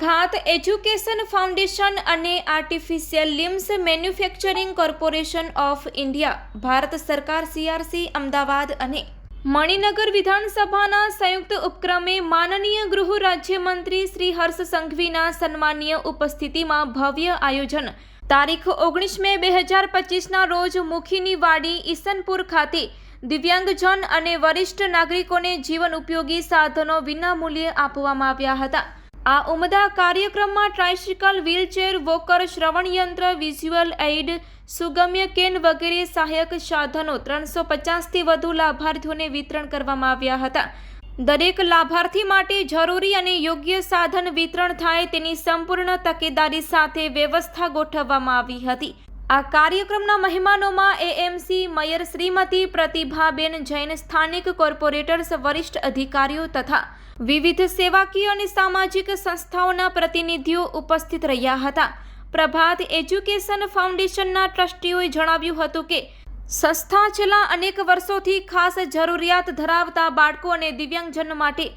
પ્રભાત education foundation અને artificial limbs manufacturing corporation of India, Bharat સરકાર CRC Ahmedabad અને મણિનગર વિધાનસભાના સંયુક્ત ઉપક્રમે માનનીય ગૃહ રાજ્યમંત્રી શ્રી હર્ષ સંઘવીના સન્માનીય ઉપસ્થિતિમાં ભવ્ય આયોજન. તારીખ ઓગણીસ મે બે હજાર પચીસના રોજ મુખીની વાડી ઈસનપુર ખાતે દિવ્યાંગજન અને વરિષ્ઠ નાગરિકોને જીવન ઉપયોગી સાધનો વિનામૂલ્યે આપવામાં આવ્યા હતા. આ ઉમદા કાર્યક્રમમાં ટ્રાઇસિકલ, વ્હીલચેર, વોકર, શ્રવણયંત્ર, વિઝ્યુઅલ એઇડ, સુગમ્ય કેન વગેરે સહાયક સાધનો ત્રણસો પચાસથી વધુ લાભાર્થીઓને વિતરણ કરવામાં આવ્યા હતા. દરેક લાભાર્થી માટે જરૂરી અને યોગ્ય સાધન વિતરણ થાય તેની સંપૂર્ણ તકેદારી સાથે વ્યવસ્થા ગોઠવવામાં આવી હતી. આ કાર્યક્રમના મહેમાનોમાં એએમસી મેયર શ્રીમતી પ્રતિભાબેન જૈન સ્થાનિક કોર્પોરેટર્સ, વરિષ્ઠ અધિકારીઓ તથા વિવિધ સેવાકીય અને સામાજિક સંસ્થાઓના પ્રતિનિધિઓ ઉપસ્થિત રહ્યા હતા. પ્રભાત એજ્યુકેશન ફાઉન્ડેશનના ટ્રસ્ટીઓએ જણાવ્યું હતું કે, સંસ્થા છેલ્લા અનેક વર્ષોથી ખાસ જરૂરિયાત ધરાવતા બાળકો અને દિવ્યાંગજન માટે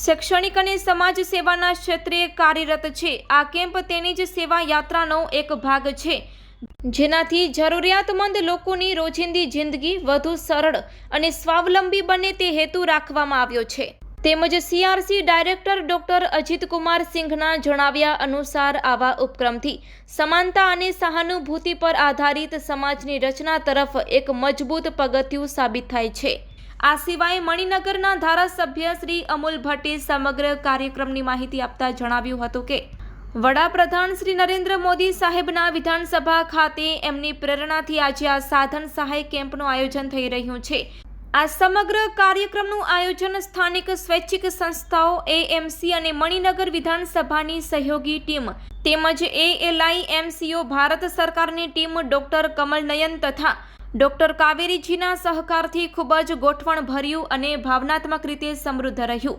શૈક્ષણિક અને સમાજ સેવાના ક્ષેત્રે કાર્યરત છે. આ કેમ્પ તેની જ સેવા યાત્રાનો એક ભાગ છે. જેનાથી જરૂરિયાતમંદ લોકોની રોજિંદી જિંદગી વધુ સરળ અને સ્વાવલંબી બને તે હેતુ રાખવામાં આવ્યો છે. તેમજ સીઆરસી ડાયરેક્ટર ડોક્ટર અજીતકુમાર સિંઘના જણાવ્યા અનુસાર આવા ઉપક્રમથી સમાનતા અને સહાનુભૂતિ પર આધારિત સમાજની રચના તરફ એક મજબૂત પગથિયું સાબિત થાય છે. આ સિવાય મણિનગરના ધારાસભ્ય શ્રી અમુલ ભટ્ટે સમગ્ર કાર્યક્રમની માહિતી આપતા જણાવ્યું હતું કે વડાપ્રધાન શ્રી નરેન્દ્ર મોદી સાહેબના વિધાનસભા ખાતે એમની પ્રેરણાથી આજે આ સાધન સહાય કેમ્પનું આયોજન થઈ રહ્યું છે. આ સમગ્ર કાર્યક્રમનું આયોજન સ્થાનિક સ્વૈચ્છિક સંસ્થાઓ એએમસી અને મણિનગર વિધાનસભાની સહયોગી ટીમ તેમજ એએલઆઈ એમસીઓ ભારત સરકારની ટીમ ડોક્ટર કમલ નયન તથા ડોક્ટર કાવેરીજીના સહકારથી ખૂબ જ ગોઠવણભર્યું અને ભાવનાત્મક રીતે સમૃદ્ધ રહ્યું.